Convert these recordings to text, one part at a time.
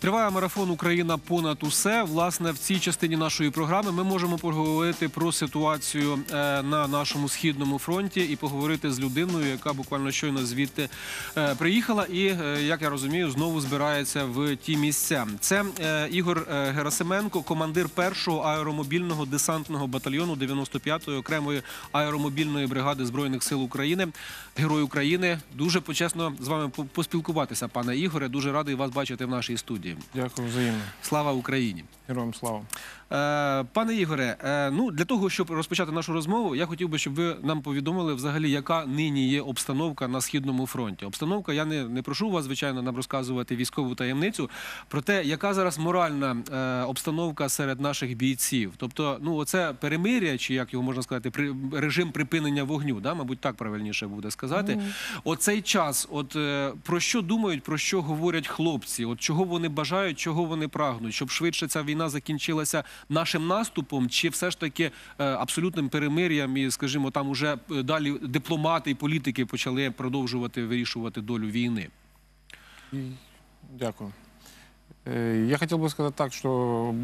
Триває марафон Україна понад усе. Власне, в цій частині нашої програми ми можемо поговорити про ситуацію е, на нашому східному фронті і поговорити з людиною, яка буквально щойно звідти е, приїхала, і е, як я розумію, знову збирається в ті місця. Це Ігор Герасименко, командир першого аеромобільного десантного батальйону 95-ї окремої аеромобільної бригади збройних сил України, герой України. Дуже почесно з вами поспілкуватися, пане Ігоре. Дуже радий вас бачити в нашій студії. Дякую взаємно. Слава Україні! Героям слава. Е, пане Ігоре, е, ну для того, щоб розпочати нашу розмову, я хотів би, щоб ви нам повідомили взагалі, яка нині є обстановка на східному фронті. Обстановка, я не, не прошу вас, звичайно, нам розказувати військову таємницю. про те, яка зараз моральна е, обстановка серед наших бійців. Тобто, ну оце перемиря, чи як його можна сказати, при, режим припинення вогню, да, мабуть, так правильніше буде сказати. Оцей час, от про що думають, про що говорять хлопці? От чого вони бажають, чого вони прагнуть, щоб швидше ця війна закінчилася нашим наступом, чи все ж таки е, абсолютним перемир'ям, і скажімо, там уже е, далі дипломати і політики почали продовжувати вирішувати долю війни. И Дякую. Э, Я хотел бы сказать так, что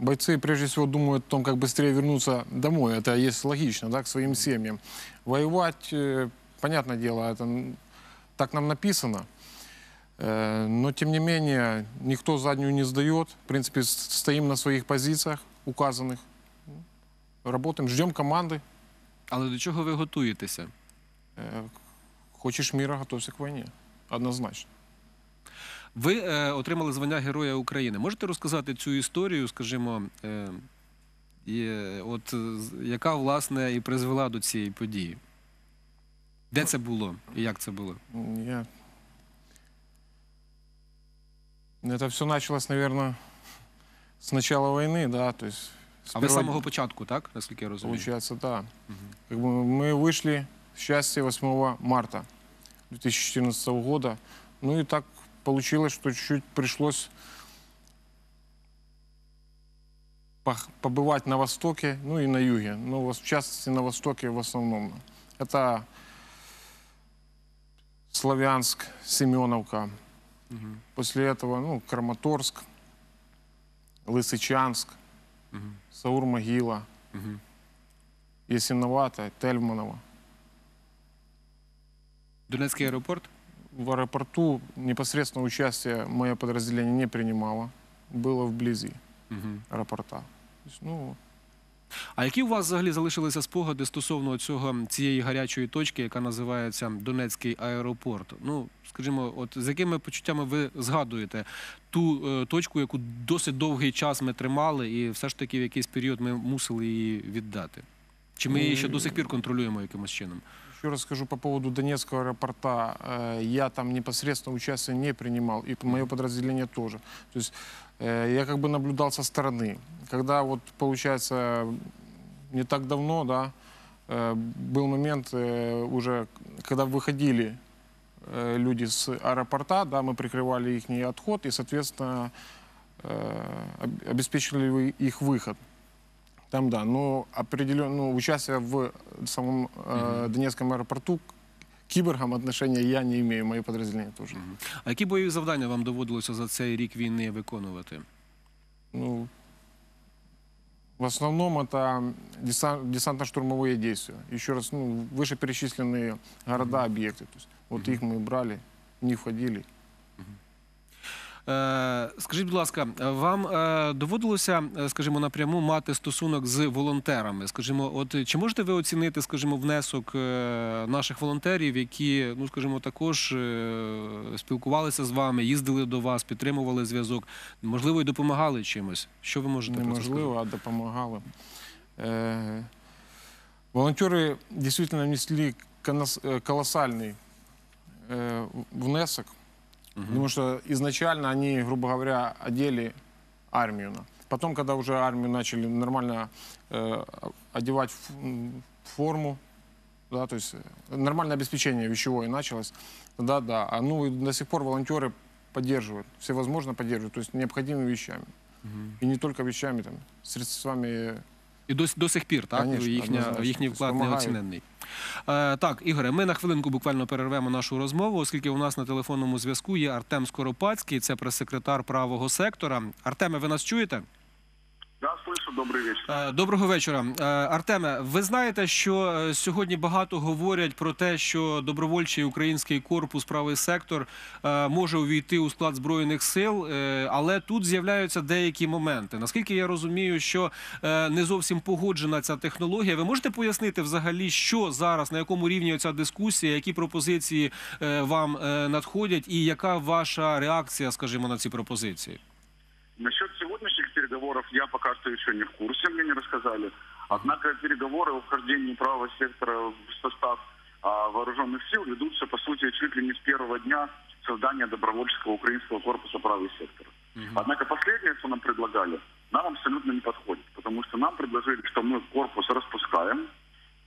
бойцы прежде всего думают о том, как быстрее вернуться домой. Это есть логично, да, к своим семьям. Воевать, э, понятное дело, это м, так нам написано. Э, Но, тем не менее, никто заднюю не сдает. В принципе, с- стоим на своих позициях указанных. Работаем, ждем команды. Але до чого ви готуєтеся? Э, Хочешь мира, готовься к войне. Однозначно. Ви е, отримали звання Героя України. Можете розказати цю історію, скажімо, е, і, е, от е, з- яка власне і призвела до цієї події? Де це було і як це було? Я... Это все началось, наверное, с начала войны, да, то есть... с А ви з первого- самого початку, так? Наскільки я розумію? Получается, да. Как бы мы вышли в счастье 8 марта 2014 года. Ну и так получилось, что чуть-чуть пришлось пох- побывать на Востоке, ну и на Юге. Ну, в частности, на Востоке в основном. Это Славянск, Семеновка. Мгм. После этого, ну, Краматорск, Лысычанск, Мгм. Саур-Могила, Мгм. Ясиновата, Тельманово. Донецький аеропорт? В аэропорту непосредственно участие мое подразделение не принимало. Было вблизи Мгм. аэропорта. То есть, ну, а які у вас взагалі залишилися спогади стосовно цього цієї гарячої точки, яка називається Донецький аеропорт? Ну, скажімо, от з якими почуттями ви згадуєте ту е, точку, яку досить довгий час ми тримали, і все ж таки в якийсь період ми мусили її віддати? Чи ми її ще до сих пір контролюємо якимось чином? Еще раз скажу по поводу Донецкого аэропорта. Э, Я там непосредственно участие не принимал, и мое подразделение тоже. То есть э, я как бы наблюдал со стороны. Когда вот, получается, не так давно, да, э, был момент уже, когда выходили люди с аэропорта, да, мы прикрывали их отход и, соответственно, об- обеспечивали их выход. Там да, но определенно ну, участие в самом э, Донецком аэропорту к киборгам отношения я не имею, мое подразделение тоже. А які бойові завдання вам доводилося за цей рік війни виконувати? Ну, в основном это десан- десантно-штурмовые действия. Еще раз, ну, вышеперечисленные города, объекты. То есть, вот их мы брали, не входили. Е, Скажіть, будь ласка, вам е, доводилося, е, скажімо, напряму мати стосунок з волонтерами? Скажімо, от чи можете ви оцінити, скажімо, внесок е, наших волонтерів, які, ну скажімо, також е, спілкувалися з вами, їздили до вас, підтримували зв'язок, можливо, і допомагали чимось? Що ви можете про це сказати? Неможливо, а допомагали. Э, волонтеры действительно внесли конос- э, колоссальный э, внесок, Мгм. потому что изначально они, грубо говоря, одели армию. на. Потом, когда уже армию начали нормально э, одевать в м, форму, да, то есть э, нормальное обеспечение вещевое началось, тогда да. А ну и до сих пор волонтеры поддерживают, всевозможно поддерживают, то есть необходимыми вещами. Мгм. И не только вещами, там, средствами. І до, до сих пір, так? Конечно, Їхня, однозначно. їхній Тобто вклад допомагають. неоціненний. Е, так, Ігоре, ми на хвилинку буквально перервемо нашу розмову, оскільки у нас на телефонному зв'язку є Артем Скоропадський, це прес-секретар правого сектора. Артеме, ви нас чуєте? Да, слышу, добрый вечер. Е, Доброго вечора, Е, Артеме. Ви знаєте, що е, сьогодні багато говорять про те, що добровольчий український корпус правий сектор може увійти у склад збройних сил, але тут з'являються деякі моменти. Наскільки я розумію, що не зовсім погоджена ця технологія. Ви можете пояснити взагалі, що зараз на якому рівні ця дискусія, які пропозиції вам надходять, і яка ваша реакція, скажімо, на ці пропозиції? Насчет переговоров я пока что еще не в курсе, мне не рассказали. Однако переговоры о вхождении правого сектора в состав а, вооруженных сил ведутся, по сути, чуть ли не с первого дня создания добровольческого украинского корпуса правый сектор. Однако последнее, что нам предлагали, нам абсолютно не подходит, потому что нам предложили, что мы корпус распускаем,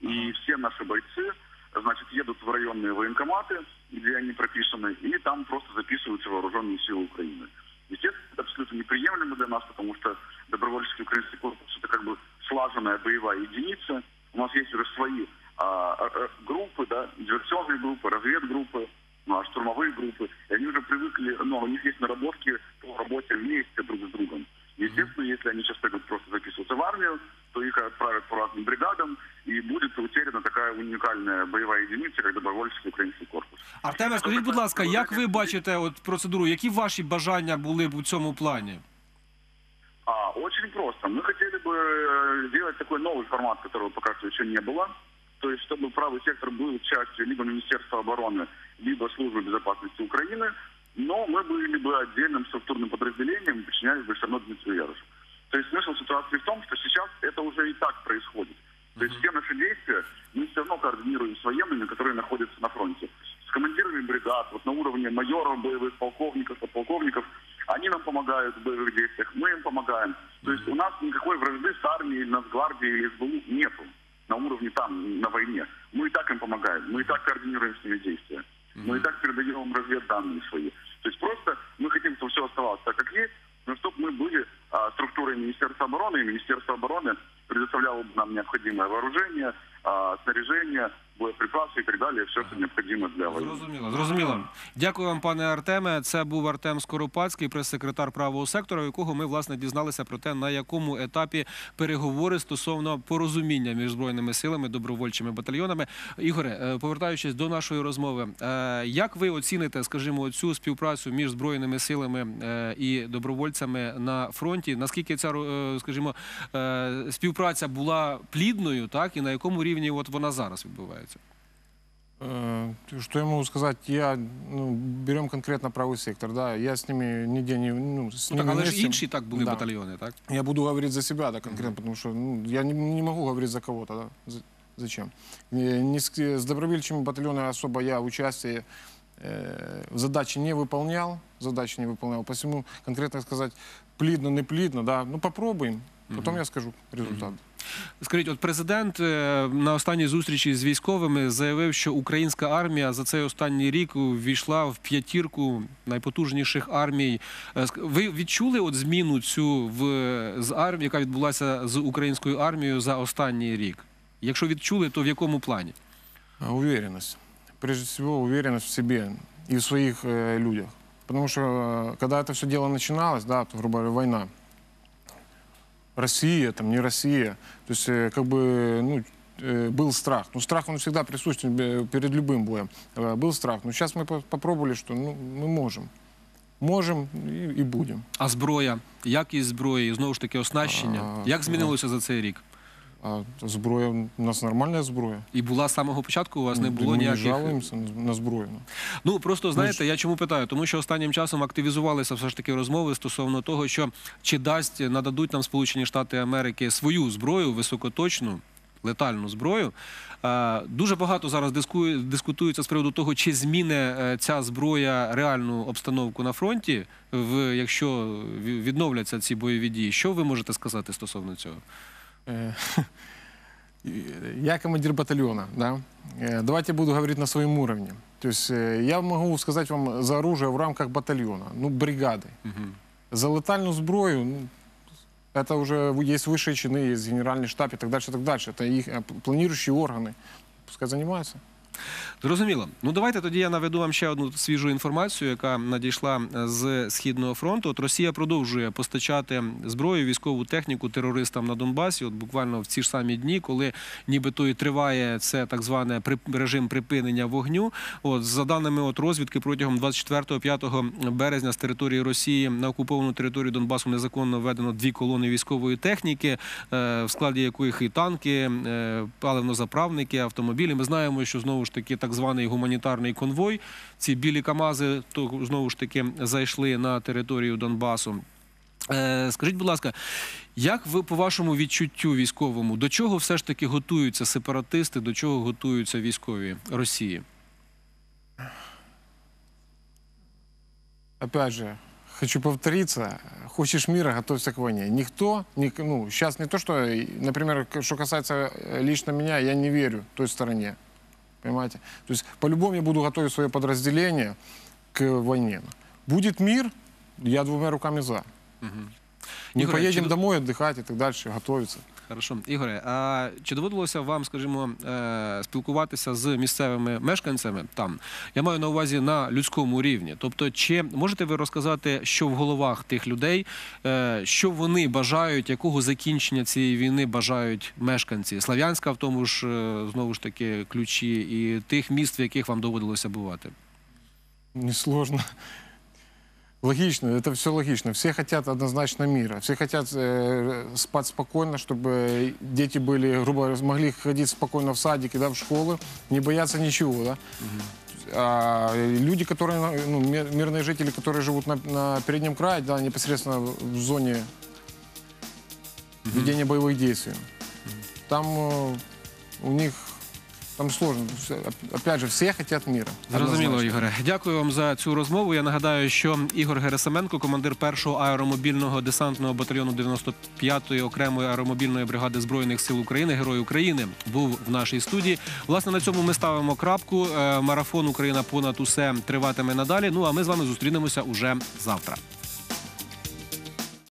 и все наши бойцы, значит, едут в районные военкоматы, где они прописаны, и там просто записываются вооруженные силы Украины. Естественно, это абсолютно неприемлемо для нас, потому что добровольческий украинский корпус это как бы слаженная боевая единица. У нас есть уже свои а, а, а, группы, да, диверсионные группы, разведгруппы, ну, а штурмовые группы. И они уже привыкли, ну, у них есть наработки по работе вместе друг с другом. Естественно, если они сейчас пойдут просто записываться в армию, то их отправят по разным бригадам, и будет утеряна такая уникальная боевая единица, как добровольческий украинский корпус. Артеме, скажіть, будь ласка, як ви бачите от процедуру? Які ваші бажання були б у цьому плані? Очень просто. Мы хотели бы э, сделать такой новый формат, которого пока что еще не было. То есть, чтобы правый сектор был частью либо Министерства обороны, либо Службы безопасности Украины, но мы были бы отдельным структурным подразделением и подчинялись бы все равно Дмитрию Ярошу. То есть смысл ситуации в том, что сейчас это уже и так происходит. То есть все наши действия мы все равно координируем с военными, которые находятся на фронте. С командирами бригад, вот на уровне майоров, боевых полковников, подполковников, а, структурой Министерства обороны, и Министерство обороны предоставляло бы нам необходимое вооружение, а, снаряжение, боеприпасы и так далее, все, что необходимо для войны. Зрозуміло, зрозуміло. Дякую вам, пане Артеме. Це був Артем Скоропадський, прес-секретар правого сектора, якого ми власне дізналися про те, на якому етапі переговори стосовно порозуміння між збройними силами, добровольчими батальйонами. Ігоре, е, повертаючись до нашої розмови, е, як ви оціните, скажімо, цю співпрацю між збройними силами е, і добровольцями на фронті? Наскільки ця скажімо, співпраця була плідною, так і на якому рівні от вона зараз відбувається? Э, Что я могу сказать? Я, ну, берем конкретно правый сектор, да, я с ними нигде не, ну, с Ну, так, ними але ж вместе- інші так були Да. батальйони, так? Я буду говорить за себя, да, конкретно, потому что ну, я не, не могу говорить за кого-то, да. За- Зачем? Э, Не с, с добровольчими батальонами особо я участие э, в задаче не выполнял, задачи не выполнял, посему конкретно сказать плидно, не плидно, да, ну попробуем, потом я скажу результат. Скажіть, от президент е, на останній зустрічі з військовими заявив, що українська армія за цей останній рік ввійшла в п'ятірку найпотужніших армій. Е, ск- Ви відчули от зміну цю в з армії, яка відбулася з українською армією за останній рік? Якщо відчули, то в якому плані? А, Уверенность. Прежде всего, уверенность в себе и в своих э, людях. Потому что, э, когда это все дело начиналось, да, то, грубо говоря, война, Россия, там, не Россия, то есть, э, как бы, ну, э, был страх. Ну, страх, он всегда присутствует э, перед любым боем. Э, Был страх. Но сейчас мы по- попробовали, что, ну, мы можем. Можем и, и будем. А зброя, якість зброї, знову ж таки, оснащення. А, Як змінилося за цей рік? А зброя, у нас нормальная зброя. І була з самого початку, у вас не було не ніяких. жалуемся на, на зброю. ну. Ну просто знаєте, я чому питаю? Тому що останнім часом активізувалися все ж таки розмови стосовно того, що чи дасть нададуть нам Сполучені Штати Америки свою зброю високоточну. Летальну зброю Е, дуже багато зараз дискутується з приводу того, чи зміни е, ця зброя реальну обстановку на фронті, в якщо відновляться ці бойові дії. Що ви можете сказати стосовно цього? Э, Я командир батальона, да. Э, Давайте я буду говорить на своем уровне. То есть э, я могу сказать вам за оружие в рамках батальона, ну, бригады. За летальную зброю, ну, это уже есть высшие чины, есть генеральный штаб и так дальше, и так дальше. Это их э, планирующие органы. пускай занимаются. Зрозуміло. Ну давайте тоді я наведу вам ще одну свіжу інформацію, яка надійшла е, з східного фронту. От Росія продовжує постачати зброю, військову техніку терористам на Донбасі. От буквально в ці ж самі дні, коли нібито і триває це так зване режим припинення вогню. От за даними от розвідки, протягом 24-5 березня з території Росії на окуповану територію Донбасу незаконно введено дві колони військової техніки, е, в складі яких і танки, е, паливнозаправники, автомобілі. Ми знаємо, що знову ж таки так званий гуманітарний конвой. Ці білі Камази то знову ж таки зайшли на територію Донбасу. Е, Скажіть, будь ласка, як ви по вашому відчуттю військовому, до чого все ж таки готуються сепаратисти, до чого готуються військові Росії? Опять же, хочу повториться, хочешь мира, готовься к войне. Никто, ни- ну, сейчас не то, что, например, что касается лично меня, я не верю той стороне. Понимаете? То есть, по-любому я буду готовить свое подразделение к войне. Будет мир, я двумя руками за. Не Игорь, поедем через... домой отдыхать и так дальше, готовиться. Хорошо, Ігоре, а чи доводилося вам, скажімо, е, спілкуватися з місцевими мешканцями там? Я маю на увазі на людському рівні. Тобто, чи можете ви розказати, що в головах тих людей, е, що вони бажають, якого закінчення цієї війни бажають мешканці? Слав'янська в тому ж е, знову ж таки ключі, і тих міст, в яких вам доводилося бувати? Несложно. Логично, это все логично. Все хотят однозначно мира. Все хотят э, спать спокойно, чтобы дети были, грубо говоря, могли ходить спокойно в садики, да, в школы, не бояться ничего. Да? А люди, которые, ну, ми- мирные жители, которые живут на, на переднем крае, да, непосредственно в зоне ведения боевых действий, там э, у них там сложно. Все- Опять же, все хотят мира. Зрозуміло. Ігоре. Дякую вам за цю розмову. Я нагадаю, що Ігор Герасименко, командир першого аеромобільного десантного батальйону 95-ї окремої аеромобільної бригади збройних сил України, Герой України, був в нашій студії. Власне, на цьому ми ставимо крапку. Е, Марафон Україна понад усе триватиме надалі. Ну а ми з вами зустрінемося уже завтра.